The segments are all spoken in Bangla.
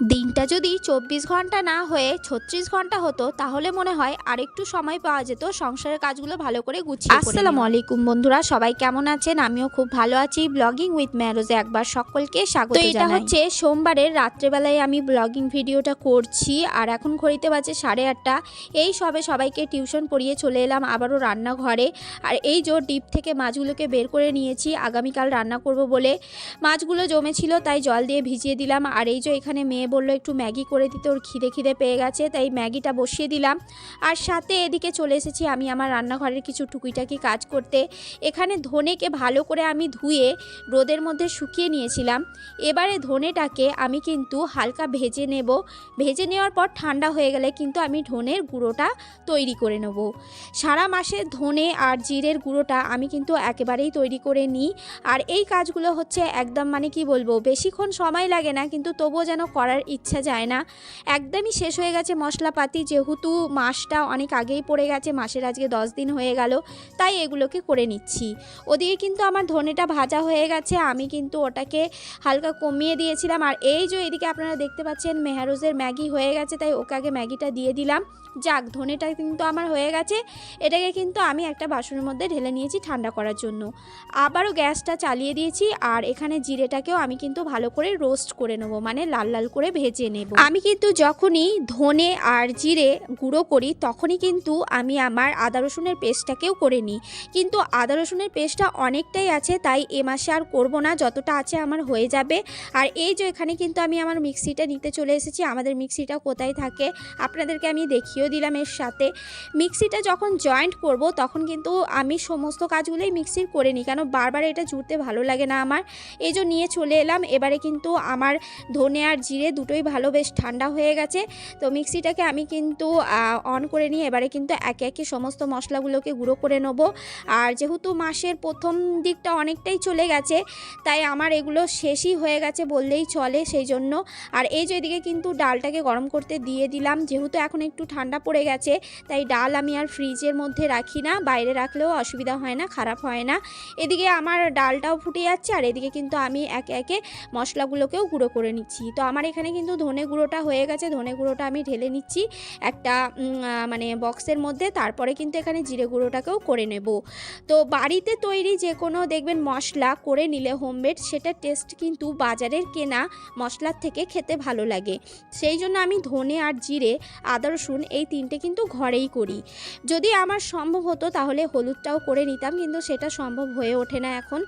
দিনটা যদি চব্বিশ ঘণ্টা না হয়ে ছত্রিশ ঘণ্টা হতো তাহলে মনে হয় আরেকটু সময় পাওয়া যেত সংসারের কাজগুলো ভালো করে গুছিয়ে আসসালামু আলাইকুম বন্ধুরা সবাই কেমন আছেন? আমিও খুব ভালো আছি। ব্লগিং উইথ ম্যারোজে একবার সকলকে স্বাগত এটা হচ্ছে সোমবারের রাত্রেবেলায় আমি ব্লগিং ভিডিওটা করছি আর এখন ঘড়িতে বাজে সাড়ে আটটা। এই সবে সবাইকে টিউশন পড়িয়ে চলে এলাম আবারও রান্নাঘরে। আর এই জোর ডিপ থেকে মাছগুলোকে বের করে নিয়েছি আগামীকাল রান্না করব বলে। মাছগুলো জমেছিল তাই জল দিয়ে ভিজিয়ে দিলাম। আর এই যে এখানে মেয়ে বলল, একটু ম্যাগি করে দিতে, ওর খিদে খিদে পেয়ে গেছে, তাই ম্যাগিটা বসিয়ে দিলাম। আর সাথে এদিকে চলে এসেছি আমি আমার রান্নাঘরের কিছু টুকিটাকি কাজ করতে। এখানে ধনেকে ভালো করে আমি ধুয়ে রোদের মধ্যে শুকিয়ে নিয়েছিলাম। এবারে ধনেটাকে আমি কিন্তু হালকা ভেজে নেব। ভেজে নেওয়ার পর ঠান্ডা হয়ে গেলে কিন্তু আমি ধনের গুঁড়োটা তৈরি করে নেব। সারা মাসে ধনে আর জিরের গুঁড়োটা আমি কিন্তু একেবারেই তৈরি করে নিই। আর এই কাজগুলো হচ্ছে একদম মানে কি বলব, বেশিক্ষণ সময় লাগে না, কিন্তু তবুও যেন করার ইচ্ছা যায় না। একদমই শেষ হয়ে গেছে মশলাপাতি, যেহেতু মাসটা অনেক আগেই পড়ে গেছে, মাসের আজকে দশ দিন হয়ে গেল, তাই এগুলোকে করে নিচ্ছি। ওদিকে কিন্তু আমার ধনেটা ভাজা হয়ে গেছে, আমি কিন্তু ওটাকে হালকা কমিয়ে দিয়েছিলাম। আর এই যে এদিকে আপনারা দেখতে পাচ্ছেন, মেহারোজের ম্যাগি হয়ে গেছে, তাই ওকে আগে ম্যাগিটা দিয়ে দিলাম। যাক, ধনেটা কিন্তু আমার হয়ে গেছে। এটাকে কিন্তু আমি একটা বাসনের মধ্যে ঢেলে নিয়েছি ঠান্ডা করার জন্য। আবারও গ্যাসটা চালিয়ে দিয়েছি, আর এখানে জিরেটাকেও আমি কিন্তু ভালো করে রোস্ট করে নেব মানে লাল লাল করে ভেজে নেব। আমি কিন্তু যখনই ধনে আর জিরে গুঁড়ো করি, তখনই কিন্তু আমি আমার আদা রসুনের পেস্টটাকেও করে নিই। কিন্তু আদা রসুনের পেস্টটা অনেকটাই আছে, তাই এ মাসে আর করব না, যতটা আছে আমার হয়ে যাবে। আর এই যে এখানে কিন্তু আমি আমার মিক্সিটা নিতে চলে এসেছি, আমাদের মিক্সিটা কোথায় থাকে আপনাদেরকে আমি দেখিয়েও দিলাম এর সাথে। মিক্সিটা যখন জয়েন্ট করব, তখন কিন্তু আমি সমস্ত কাজগুলোই মিক্সির করে নিই, কেন বারবার এটা জুড়তে ভালো লাগে না আমার। এই যে নিয়ে চলে এলাম, এবারে কিন্তু আমার ধনে আর জিরে দুটোই ভালো, বেশ ঠান্ডা হয়ে গেছে। তো মিক্সিটাকে আমি কিন্তু অন করে নিয়ে এবারে কিন্তু একে একে সমস্ত মশলাগুলোকে গুঁড়ো করে নেব। আর যেহেতু মাসের প্রথম দিকটা অনেকটাই চলে গেছে, তাই আমার এগুলো শেষই হয়ে গেছে বললেই চলে সেই জন্য। আর এই যে এদিকে কিন্তু ডালটাকে গরম করতে দিয়ে দিলাম, যেহেতু এখন একটু ঠান্ডা পড়ে গেছে, তাই ডাল আমি আর ফ্রিজের মধ্যে রাখি না, বাইরে রাখলেও অসুবিধা হয় না, খারাপ হয় না। এদিকে আমার ডালটাও ফুটে যাচ্ছে, আর এদিকে কিন্তু আমি একে একে মশলাগুলোকেও গুঁড়ো করে নিচ্ছি। তো আমার এখানে কিন্তু ধনে গুঁড়োটা হয়ে গেছে। ধনে গুঁড়োটা আমি ঢেলে নিচ্ছি একটা মানে বক্সের মধ্যে। তারপরে কিন্তু এখানে জিরে গুঁড়োটাকেও করে নেব। তো বাড়িতে তৈরি যে কোনো দেখবেন মশলা করে নিলে হোমমেড সেটা টেস্ট কিন্তু বাজারের কেনা মশলার থেকে খেতে ভালো লাগে। সেই জন্য আমি ধনে আর জিরে আদা রসুন এই তিনটে কিন্তু ঘরেই করি। যদি আমার সম্ভব হতো তাহলে হলুদটাও করে নিতাম কিন্তু সেটা সম্ভব হয়ে ওঠে না এখন।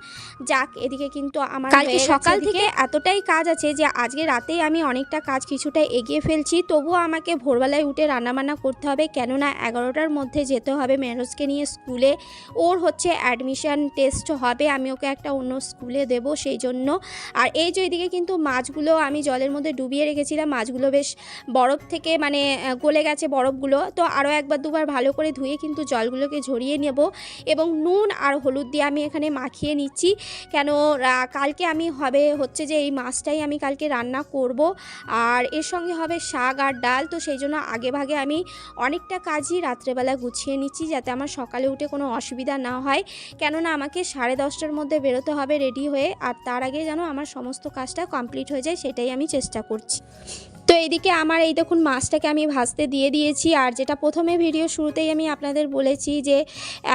যাক এদিকে কিন্তু আমার কালকে সকাল থেকে এতটাই কাজ আছে যে আজকে রাতেই আমি অনেকটা কাজ কিছুটা এগিয়ে ফেলছি, তবুও আমাকে ভোরবেলায় উঠে রান্নাবান্না করতে হবে। কেননা এগারোটার মধ্যে যেতে হবে মেহরোজকে নিয়ে স্কুলে। ওর হচ্ছে অ্যাডমিশন টেস্ট হবে, আমি ওকে একটা অন্য স্কুলে দেব সেই জন্য। আর এই যে এদিকে কিন্তু মাছগুলো আমি জলের মধ্যে ডুবিয়ে রেখেছিলাম, মাছগুলো বেশ বরফ থেকে মানে গলে গেছে বরফগুলো। তো আরও একবার দুবার ভালো করে ধুয়ে কিন্তু জলগুলোকে ঝরিয়ে নেব এবং নুন আর হলুদ দিয়ে আমি এখানে মাখিয়ে নিচ্ছি। কেন কালকে আমি হবে হচ্ছে যে এই মাছটাই আমি কালকে রান্না করব। আর এর সঙ্গে হবে শাক আর ডাল। তো সেই জন্য আগে ভাগে আমি অনেকটা কাজই রাত্রেবেলা গুছিয়ে নিচ্ছি যাতে আমার সকালে উঠে কোনো অসুবিধা না হয়। কেননা আমাকে সাড়ে দশটার মধ্যে বেরোতে হবে রেডি হয়ে আর তার আগে যেন আমার সমস্ত কাজটা কমপ্লিট হয়ে যায় সেটাই আমি চেষ্টা করছি। তো এইদিকে আমার এই দেখুন মাছটাকে আমি ভাজতে দিয়ে দিয়েছি আর যেটা প্রথমে ভিডিও শুরুতেই আমি আপনাদের বলেছি যে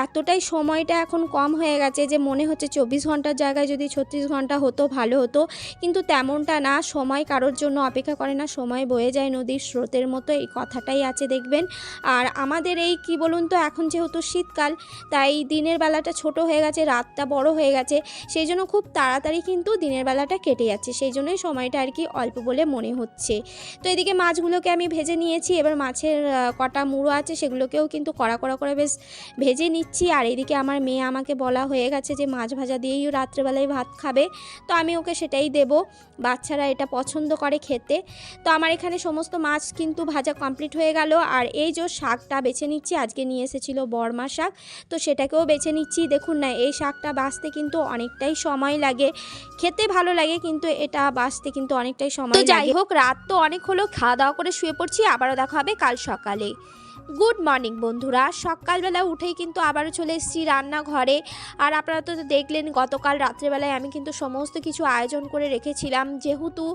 এতটাই সময়টা এখন কম হয়ে গেছে যে মনে হচ্ছে চব্বিশ ঘণ্টার জায়গায় যদি ছত্রিশ ঘণ্টা হতো, ভালো হতো। কিন্তু তেমনটা না, সময় কারোর জন্য অপেক্ষা করে না, সময় বয়ে যায় নদীর স্রোতের মতো, এই কথাটাই আছে দেখবেন। আর আমাদের এই, কি বলুন তো, এখন যেহেতু শীতকাল, তাই দিনের বেলাটা ছোট হয়ে গেছে, রাতটা বড় হয়ে গেছে, সেই জন্য খুব তাড়াতাড়ি কিন্তু দিনের বেলাটা কেটে যাচ্ছে, সেই জন্যই সময়টা আর কি অল্প বলে মনে হচ্ছে। তো এদিকে মাছগুলোকে আমি ভেজে নিয়েছি, এবার মাছের কটা মুড়ো আছে, সেগুলোকেও কিন্তু কড়া কড়া করে বেশ ভেজে নিচ্ছি। আর এদিকে আমার মেয়ে আমাকে বলা হয়ে গেছে যে, মাছ ভাজা দিয়েই রাত্রেবেলায় ভাত খাবে। তো আমি ওকে সেটাই দেব। বাচ্চারা এটা পছন্দ করে খেতে। তো আমার এখানে সমস্ত মাছ কিন্তু ভাজা কমপ্লিট হয়ে গেল। আর এই যে শাকটা বেছে নিচ্ছি আজকে নিয়ে এসেছিল বর্মা শাক। তো সেটাকেও বেছে নিচ্ছি। দেখুন না এই শাকটা বাঁচতে কিন্তু অনেকটাই সময় লাগে। খেতে ভালো লাগে কিন্তু এটা বাঁচতে কিন্তু অনেকটাই সময় যাই হোক রাত তো অনেক হলো। খাওয়া দাওয়া করে শুয়ে পড়ছি। আবারও দেখা হবে কাল সকালে। গুড মর্নিং বন্ধুরা। সকালবেলা উঠেই কিন্তু আবারও চলে এসেছি রান্নাঘরে। আর আপনারা তো দেখলেন, গতকাল রাত্রেবেলায় আমি কিন্তু সমস্ত কিছু আয়োজন করে রেখেছিলাম। যেহেতু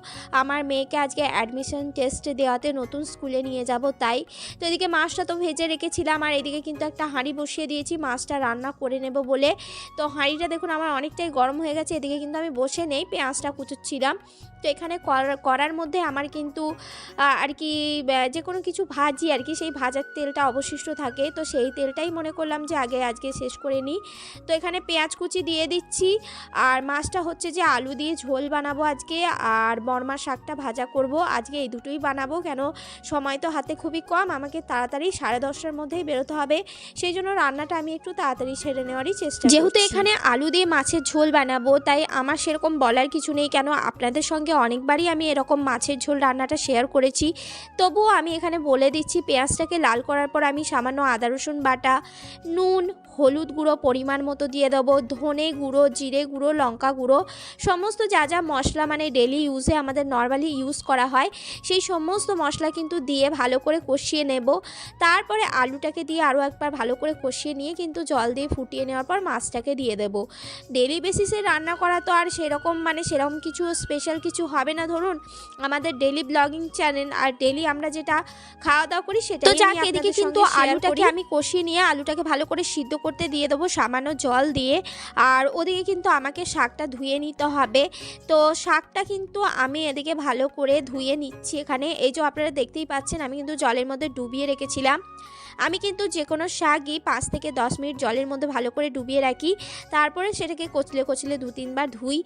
আমার মেয়েকে আজকে অ্যাডমিশন টেস্ট দেওয়াতে নতুন স্কুলে নিয়ে যাব, তাই তো এদিকে মাছটা তো ভেজে রেখেছিলাম। আর এদিকে কিন্তু একটা হাঁড়ি বসিয়ে দিয়েছি, মাছটা রান্না করে নেব বলে। তো হাঁড়িটা দেখুন, আমার অনেকটাই গরম হয়ে গেছে। এদিকে কিন্তু আমি বসে নেই, পেঁয়াজটা কুচোচ্ছিলাম। তো এখানে করার- মধ্যে আমার কিন্তু আর কি যে কোনো কিছু ভাজি আর কি, সেই ভাজার তেলটা অবশিষ্ট থাকে। তো সেই তেলটাই মনে করলাম যে আগে, আজকে শেষ করে নিই। তো এখানে পেঁয়াজ কুচি দিয়ে দিচ্ছি। আর মাছটা হচ্ছে যে আলু দিয়ে ঝোল বানাবো আজকে। আর বর্মা শাকটা ভাজা করব। আজকে এই দুটোই বানাবো। কেন, সময় তো হাতে খুবই কম। আমাকে তাড়াতাড়ি সাড়ে দশটার মধ্যেই বেরোতে হবে। সেই জন্য রান্নাটা আমি একটু তাড়াতাড়ি সেরে নেওয়ারই চেষ্টা যেহেতু এখানে আলু দিয়ে মাছের ঝোল বানাবো, তাই আমার সেরকম বলার কিছু নেই। কেন, আপনাদের সঙ্গে অনেকবারই আমি এরকম মাছের ঝোল রান্নাটা শেয়ার করেছি। তবুও আমি এখানে বলে দিচ্ছি, পেঁয়াজটাকে লাল করার পর আমি সামান্য আদা, রসুন বাটা, নুন, হলুদ গুঁড়ো পরিমাণ মতো দিয়ে দেবো, ধনে গুঁড়ো, জিরে গুঁড়ো, লঙ্কা গুঁড়ো, সমস্ত যা যা মশলা মানে ডেলি ইউজে আমাদের নর্মালি ইউজ করা হয়, সেই সমস্ত মশলা কিন্তু দিয়ে ভালো করে কষিয়ে নেব। তারপরে আলুটাকে দিয়ে আরও একবার ভালো করে কষিয়ে নিয়ে কিন্তু জল দিয়ে ফুটিয়ে নেওয়ার পর মাছটাকে দিয়ে দেব। ডেলি বেসিসে রান্না করা তো আর সেরকম মানে সেরকম কিছু স্পেশাল কিছু হবে না। ধরুন আমাদের ডেলি ব্লগিং চ্যানেল আর ডেলি আমরা যেটা খাওয়া দাওয়া করি সেটা তো যাক, এদিকে কিন্তু আলুটাকে আমি কষিয়ে নিয়ে আলুটাকে ভালো করে সিদ্ধ করতে দিয়ে দেবো সামান্য জল দিয়ে। আর ওদিকে কিন্তু আমাকে শাকটা ধুয়ে নিতে হবে। তো শাকটা কিন্তু আমি এদিকে ভালো করে ধুয়ে নিচ্ছি এখানে। এই যে আপনারা দেখতেই পাচ্ছেন আমি কিন্তু জলের মধ্যে ডুবিয়ে রেখেছিলাম। আমি কিন্তু যে কোনো শাকই পাঁচ থেকে দশ মিনিট জলের মধ্যে ভালো করে ডুবিয়ে রাখি, তারপরে সেটাকে কচলে কচলে দু তিনবার ধুই।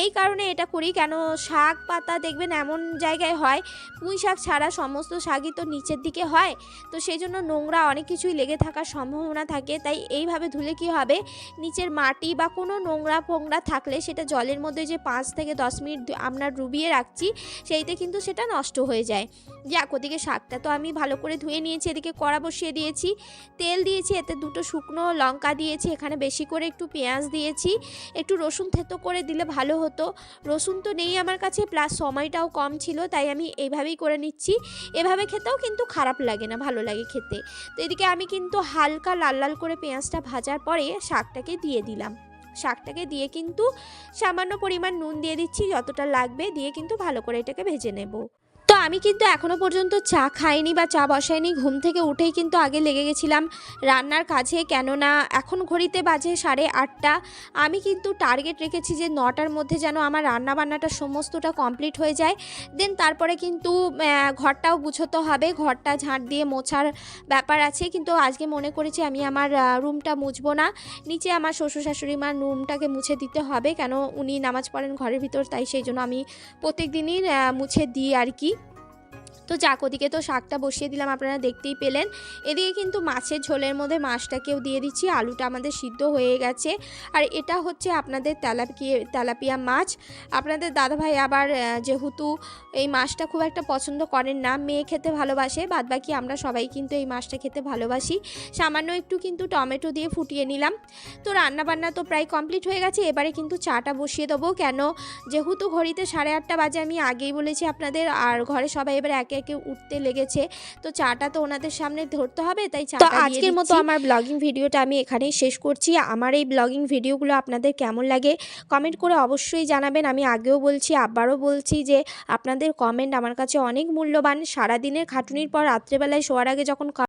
এই কারণে এটা করি, কেন শাক পাতা দেখবেন এমন জায়গায় হয়, পুঁই শাক ছাড়া সমস্ত শাকই তো নিচের দিকে হয়, তো সেই জন্য নোংরা অনেক কিছুই লেগে থাকার সম্ভাবনা থাকে। তাই এইভাবে ধুলে কি হবে, নিচের মাটি বা কোনো নোংরা ফোংরা থাকলে সেটা জলের মধ্যে যে পাঁচ থেকে দশ মিনিট আমরা ডুবিয়ে রাখছি, সেইতে কিন্তু সেটা নষ্ট হয়ে যায়। যাক, ওদিকে শাকটা তো আমি ভালো করে ধুয়ে নিয়েছি, এদিকে কড়া বসিয়ে দিয়েছি, তেল দিয়েছি, এতে দুটো শুকনো লঙ্কা দিয়েছি, এখানে বেশি করে একটু পেঁয়াজ দিয়েছি, একটু রসুন থেতো করে দিলে ভালো হতো। রসুন তো নেই আমার কাছে, প্লাস সময়টাও কম ছিল, তাই আমি এইভাবেই করে নিচ্ছি। এভাবে খেতেও কিন্তু খারাপ লাগে না, ভালো লাগে খেতে। তো এদিকে আমি কিন্তু হালকা লাল লাল করে পেঁয়াজটা ভাজার পরে শাকটাকে দিয়ে দিলাম। শাকটাকে দিয়ে কিন্তু সামান্য পরিমাণ নুন দিয়ে দিচ্ছি, যতটা লাগবে, দিয়ে কিন্তু ভালো করে এটাকে ভেজে নেব। আমি কিন্তু এখনও পর্যন্ত চা খাইনি বা চা বসাইনি। ঘুম থেকে উঠেই কিন্তু আগে লেগে গেছিলাম রান্নার কাজে। কেননা এখন ঘড়িতে বাজে সাড়ে আটটা। আমি কিন্তু টার্গেট রেখেছি যে নটার মধ্যে যেন আমার রান্না বান্নাটা সমস্তটা কমপ্লিট হয়ে যায়। দেন তারপরে কিন্তু ঘরটাও গুছোতে হবে। ঘরটা ঝাঁট দিয়ে মোছার ব্যাপার আছে। কিন্তু আজকে মনে করেছি আমি আমার রুমটা মুছবো না। নিচে আমার শ্বশুর শাশুড়ি মার রুমটাকে মুছে দিতে হবে। কেন উনি নামাজ পড়েন ঘরের ভিতর, তাই সেই জন্য আমি প্রত্যেক দিনই মুছে দিই আর কি। তো যাক ওদিকে তো শাকটা বসিয়ে দিলাম, আপনারা দেখতেই পেলেন। এদিকে কিন্তু মাছের ঝোলের মধ্যে মাছটাকেও দিয়ে দিচ্ছি, আলুটা আমাদের সিদ্ধ হয়ে গেছে। আর এটা হচ্ছে আপনাদের তেলাপিয়া তেলাপিয়া মাছ। আপনাদের দাদাভাই আবার যেহেতু এই মাছটা খুব একটা পছন্দ করেন না, মেয়ে খেতে ভালোবাসে, বাদবাকি আমরা সবাই কিন্তু এই মাছটা খেতে ভালোবাসি। সামান্য একটু কিন্তু টমেটো দিয়ে ফুটিয়ে নিলাম। তো রান্না বান্না তো প্রায় কমপ্লিট হয়ে গেছে, এবারে কিন্তু চাটা বসিয়ে দেবো। কেন? যেহেতু ঘড়িতে সাড়ে আটটা বাজে, আমি আগেই বলেছি আপনাদের, আর ঘরে সবাই এবার একে একে উঠতে লেগেছে। তো চাটা তো ওনাদের সামনে ধরতে হবে তাই তো আজকের মতো আমার ব্লগিং ভিডিওটা আমি এখানেই শেষ করছি। আমার এই ব্লগিং ভিডিওগুলো আপনাদের কেমন লাগে কমেন্ট করে অবশ্যই জানাবেন। আমি আগেও বলছি আবারও বলছি যে আপনাদের কমেন্ট আমার কাছে অনেক মূল্যবান। সারাদিনের খাটুনির পর রাত্রেবেলায় শোয়ার আগে যখন